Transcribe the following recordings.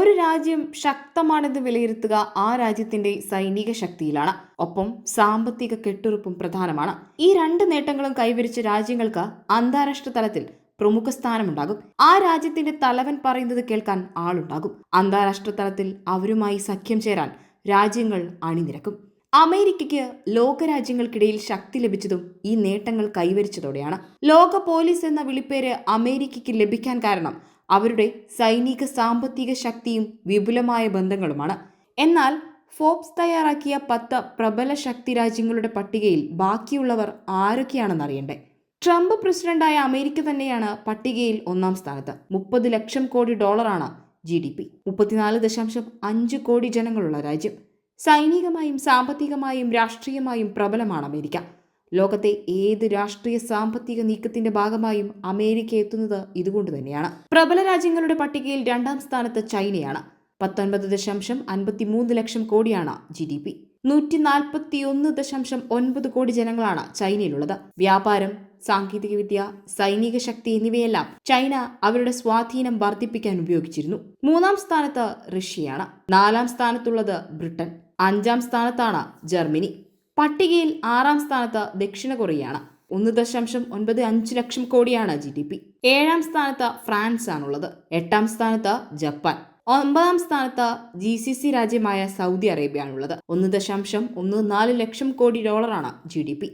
ഒരു രാജ്യം ശക്തമാണെന്ന് വിലയിരുത്തുക ആ രാജ്യത്തിന്റെ സൈനിക ശക്തിയിലാണ്. ഒപ്പം സാമ്പത്തിക കെട്ടുറപ്പും പ്രധാനമാണ്. ഈ രണ്ട് നേട്ടങ്ങളും കൈവരിച്ച രാജ്യങ്ങൾക്ക് അന്താരാഷ്ട്ര തലത്തിൽ പ്രമുഖ സ്ഥാനമുണ്ടാകും. ആ രാജ്യത്തിന്റെ തലവൻ പറയുന്നത് കേൾക്കാൻ ആളുണ്ടാകും. അന്താരാഷ്ട്ര തലത്തിൽ അവരുമായി സഖ്യം ചേരാൻ രാജ്യങ്ങൾ അണിനിരക്കും. അമേരിക്കയ്ക്ക് ലോകരാജ്യങ്ങൾക്കിടയിൽ ശക്തി ലഭിച്ചതും ഈ നേട്ടങ്ങൾ കൈവരിച്ചതോടെയാണ്. ലോക പോലീസ് എന്ന വിളിപ്പേര് അമേരിക്കയ്ക്ക് ലഭിക്കാൻ കാരണം അവരുടെ സൈനിക സാമ്പത്തിക ശക്തിയും വിപുലമായ ബന്ധങ്ങളുമാണ്. എന്നാൽ ഫോബ്സ് തയ്യാറാക്കിയ പത്ത് പ്രബല ശക്തി രാജ്യങ്ങളുടെ പട്ടികയിൽ ബാക്കിയുള്ളവർ ആരൊക്കെയാണെന്ന് അറിയണ്ടേ? ട്രംപ് പ്രസിഡന്റായ അമേരിക്ക തന്നെയാണ് പട്ടികയിൽ ഒന്നാം സ്ഥാനത്ത്. മുപ്പത് ലക്ഷം കോടി ഡോളറാണ് ജി ഡി പി. മുപ്പത്തിനാല് ദശാംശം അഞ്ച് കോടി ജനങ്ങളുള്ള രാജ്യം. സൈനികമായും സാമ്പത്തികമായും രാഷ്ട്രീയമായും പ്രബലമാണ് അമേരിക്ക. ലോകത്തെ ഏത് രാഷ്ട്രീയ സാമ്പത്തിക നീക്കത്തിന്റെ ഭാഗമായും അമേരിക്ക എത്തുന്നത് ഇതുകൊണ്ട് തന്നെയാണ്. പ്രബല രാജ്യങ്ങളുടെ പട്ടികയിൽ രണ്ടാം സ്ഥാനത്ത് ചൈനയാണ്. പത്തൊൻപത് ദശാംശം അൻപത്തിമൂന്ന് ലക്ഷം കോടിയാണ് ജി ഡി പി. നൂറ്റി നാൽപ്പത്തി ഒന്ന് ദശാംശം ഒൻപത് കോടി ജനങ്ങളാണ് ചൈനയിലുള്ളത്. വ്യാപാരം സാങ്കേതികവിദ്യ സൈനിക ശക്തി എന്നിവയെല്ലാം ചൈന അവരുടെ സ്വാധീനം വർദ്ധിപ്പിക്കാൻ ഉപയോഗിച്ചിരുന്നു. മൂന്നാം സ്ഥാനത്ത് റഷ്യയാണ്. നാലാം സ്ഥാനത്തുള്ളത് ബ്രിട്ടൻ. അഞ്ചാം സ്ഥാനത്താണ് ജർമ്മനി. പട്ടികയിൽ ആറാം സ്ഥാനത്ത് ദക്ഷിണ കൊറിയയാണ്. ഒന്ന് ദശാംശം ഒൻപത് അഞ്ച് ലക്ഷം കോടിയാണ് ജി ഡി പി. ഏഴാം സ്ഥാനത്ത് ഫ്രാൻസ് ആണുള്ളത് എട്ടാം സ്ഥാനത്ത് ജപ്പാൻ. ഒമ്പതാം സ്ഥാനത്ത് ജി സി സി രാജ്യമായ സൗദി അറേബ്യയാണുള്ളത്. ഒന്ന് ദശാംശം ഒന്ന് നാല് ലക്ഷം കോടി ഡോളറാണ് ജി ഡി പി.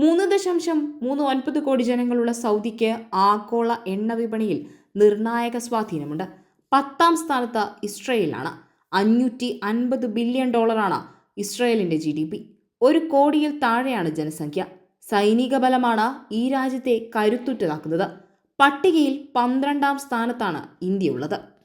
മൂന്ന് ദശാംശം മൂന്ന് ഒൻപത് കോടി ജനങ്ങളുള്ള സൗദിക്ക് ആഗോള എണ്ണ വിപണിയിൽ നിർണായക സ്വാധീനമുണ്ട്. പത്താം സ്ഥാനത്ത് ഇസ്രയേലാണ്. അഞ്ഞൂറ്റി അൻപത് ബില്യൺ ഡോളറാണ് ഇസ്രയേലിന്റെ ജി ഡി പി. ഒരു കോടിയിൽ താഴെയാണ് ജനസംഖ്യ. സൈനിക ബലമാണ് ഈ രാജ്യത്തെ കരുത്തുറ്റതാക്കുന്നത്. പട്ടികയിൽ പന്ത്രണ്ടാം സ്ഥാനത്താണ് ഇന്ത്യ ഉള്ളത്